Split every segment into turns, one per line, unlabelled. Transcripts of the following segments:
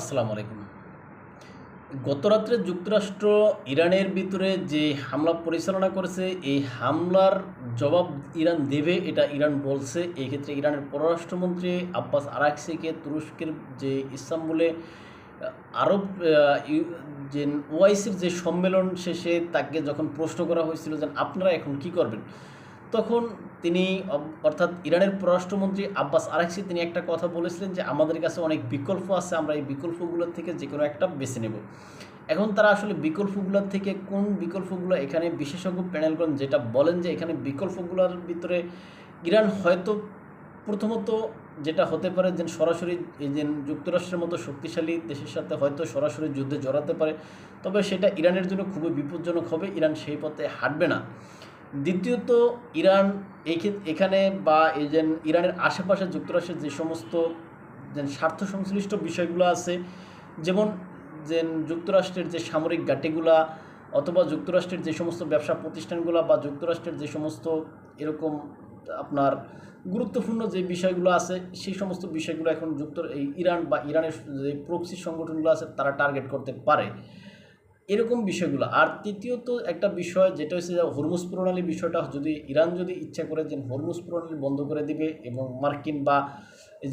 আসসালামু আলাইকুম গতরাত্রে যুক্তরাষ্ট্র ইরানের ভিতরে যে হামলা পরিচালনা করেছে এই হামলার জবাব ইরান দেবে এটা ইরান বলছে এই ক্ষেত্রে ইরানের পররাষ্ট্রমন্ত্রী আব্বাস আরাকসিকে তুরস্কের যে ইস্তাম্বুলে আরব যে ওআইসির যে সম্মেলন শেষে তাকে যখন প্রশ্ন করা হয়েছিল যে আপনারা এখন কি করবেন তখন তিনি অর্থাৎ ইরানের পররাষ্ট্রমন্ত্রী আব্বাস আরেকসি তিনি একটা কথা বলেছিলেন যে আমাদের কাছে অনেক বিকল্প আছে আমরা এই বিকল্পগুলোর থেকে যে কোনো একটা বেছে নেব এখন তারা আসলে বিকল্পগুলোর থেকে কোন বিকল্পগুলো এখানে বিশেষজ্ঞ প্যানেলগণ যেটা বলেন যে এখানে বিকল্পগুলোর ভিতরে ইরান হয়তো প্রথমত যেটা হতে পারে যে সরাসরি যে যুক্তরাষ্ট্রের মতো শক্তিশালী দেশের সাথে হয়তো সরাসরি যুদ্ধে জড়াতে পারে তবে সেটা ইরানের জন্য খুবই বিপজ্জনক হবে ইরান সেই পথে হাঁটবে না দ্বিতীয়ত ইরান এখানে বা এই যে ইরানের আশেপাশে যুক্তরাষ্ট্রের যে সমস্ত যে স্বার্থ সংশ্লিষ্ট বিষয়গুলো আছে যেমন যে যুক্তরাষ্ট্রের যে সামরিক ঘাটিগুলা অথবা যুক্তরাষ্ট্রের যে সমস্ত ব্যবসা প্রতিষ্ঠানগুলো বা যুক্তরাষ্ট্রের যে সমস্ত এরকম আপনার গুরুত্বপূর্ণ যে বিষয়গুলো আছে সেই সমস্ত বিষয়গুলো এখন যুক্ত ইরান বা ইরানের যে প্রক্সি সংগঠনগুলো আছে তারা টার্গেট করতে পারে এরকম বিষয়গুলো আর তৃতীয়ত একটা বিষয় যেটা হচ্ছে যে হরমুজ প্রণালী বিষয়টা যদি ইরান যদি ইচ্ছা করে যে হরমুজ প্রণালী বন্ধ করে দিবে এবং মার্কিন বা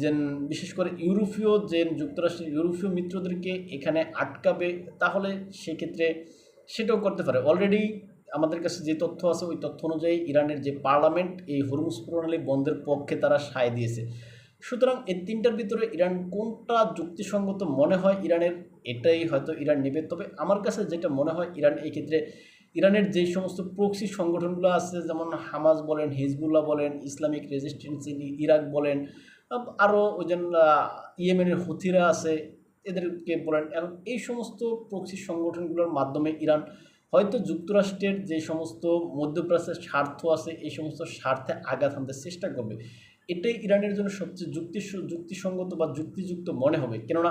যে বিশেষ করে ইউরোপীয় যে যুক্তরাষ্ট্রের ইউরোপীয় মিত্রদেরকে এখানে আটকাবে তাহলে সেক্ষেত্রে সেটাও করতে পারে অলরেডি আমাদের কাছে যে তথ্য আছে ওই তথ্য অনুযায়ী ইরানের যে পার্লামেন্ট এই হরমুজ প্রণালী বন্ধের পক্ষে তারা সায় দিয়েছে সুতরাং এই তিনটার ভিতরে ইরান কোনটা যুক্তিসঙ্গত মনে হয় ইরানের এটাই হয়তো ইরান নেবে তবে আমার কাছে যেটা মনে হয় ইরান এই ক্ষেত্রে ইরানের যে সমস্ত প্রক্সি সংগঠনগুলো আছে যেমন হামাজ বলেন হিজবুল্লাহ বলেন ইসলামিক রেজিস্ট্যান্স ইন ইরাক বলেন আরও ওই যেন ইয়েমেনের হুথিরা আছে এদেরকে বলেন এবং এই সমস্ত প্রক্সি সংগঠনগুলোর মাধ্যমে ইরান হয়তো যুক্তরাষ্ট্রের যে সমস্ত মধ্যপ্রাচ্যের স্বার্থ আছে এই সমস্ত স্বার্থে আঘাত হানতে চেষ্টা করবে এটাই ইরানের জন্য সবচেয়ে যুক্তি যুক্তিসঙ্গত বা যুক্তিযুক্ত মনে হবে কেননা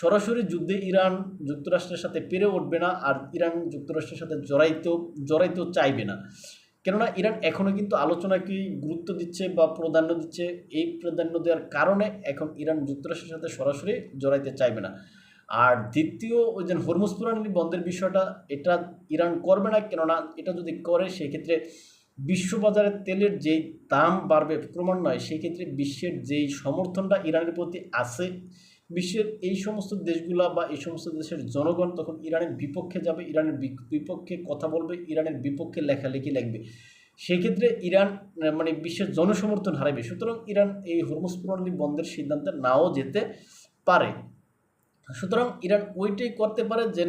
সরাসরি যুদ্ধে ইরান যুক্তরাষ্ট্রের সাথে পেরে উঠবে না আর ইরান যুক্তরাষ্ট্রের সাথে জড়াইতেও জড়াইতেও চাইবে না কেননা ইরান এখনও কিন্তু আলোচনাকে গুরুত্ব দিচ্ছে বা প্রাধান্য দিচ্ছে এই প্রাধান্য দেওয়ার কারণে এখন ইরান যুক্তরাষ্ট্রের সাথে সরাসরি জড়াইতে চাইবে না আর দ্বিতীয় ওই যে হরমুজ বন্ধের বিষয়টা এটা ইরান করবে না কেননা এটা যদি করে সেক্ষেত্রে বিশ্ববাজারে তেলের যেই দাম বাড়বে ক্রমান্বয়ে সেক্ষেত্রে বিশ্বের যেই সমর্থনটা ইরানের প্রতি আছে বিশ্বের এই সমস্ত দেশগুলা বা এই সমস্ত দেশের জনগণ তখন ইরানের বিপক্ষে যাবে ইরানের বিপক্ষে কথা বলবে ইরানের বিপক্ষে লেখালেখি লাগবে সেক্ষেত্রে ইরান মানে বিশ্বের জনসমর্থন হারাবে সুতরাং ইরান এই হরমুজ প্রণালী বন্ধের সিদ্ধান্তে নাও যেতে পারে সুতরাং ইরান ওইটাই করতে পারে যে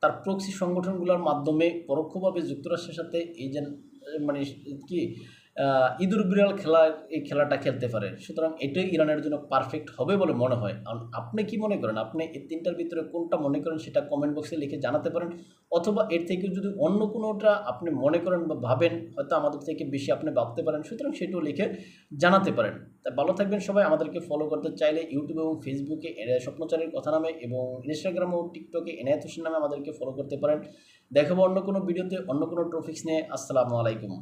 তার প্রক্সি সংগঠনগুলোর মাধ্যমে পরোক্ষভাবে যুক্তরাষ্ট্রের সাথে এই যে মানে কি ইঁদুর বিড়াল খেলা এই খেলাটা খেলতে পারে সুতরাং এটাই ইরানের জন্য পারফেক্ট হবে বলে মনে হয় কারণ আপনি কি মনে করেন আপনি এই তিনটার ভিতরে কোনটা মনে করেন সেটা কমেন্ট বক্সে লিখে জানাতে পারেন অথবা এর থেকে যদি অন্য কোনোটা আপনি মনে করেন বা ভাবেন হয়তো আমাদের থেকে বেশি আপনি ভাবতে পারেন সুতরাং সেটাও লিখে জানাতে পারেন তাই ভালো থাকবেন সবাই আমাদেরকে ফলো করতে চাইলে ইউটিউব এবং ফেসবুকে স্বপ্নচারীর কথা নামে এবং ইনস্টাগ্রাম ও টিকটকে এনায়ত হোসেন নামে আমাদেরকে ফলো করতে পারেন দেখাবো অন্য কোনো ভিডিওতে অন্য কোনো ট্রফিক্স নিয়ে আসসালামু আলাইকুম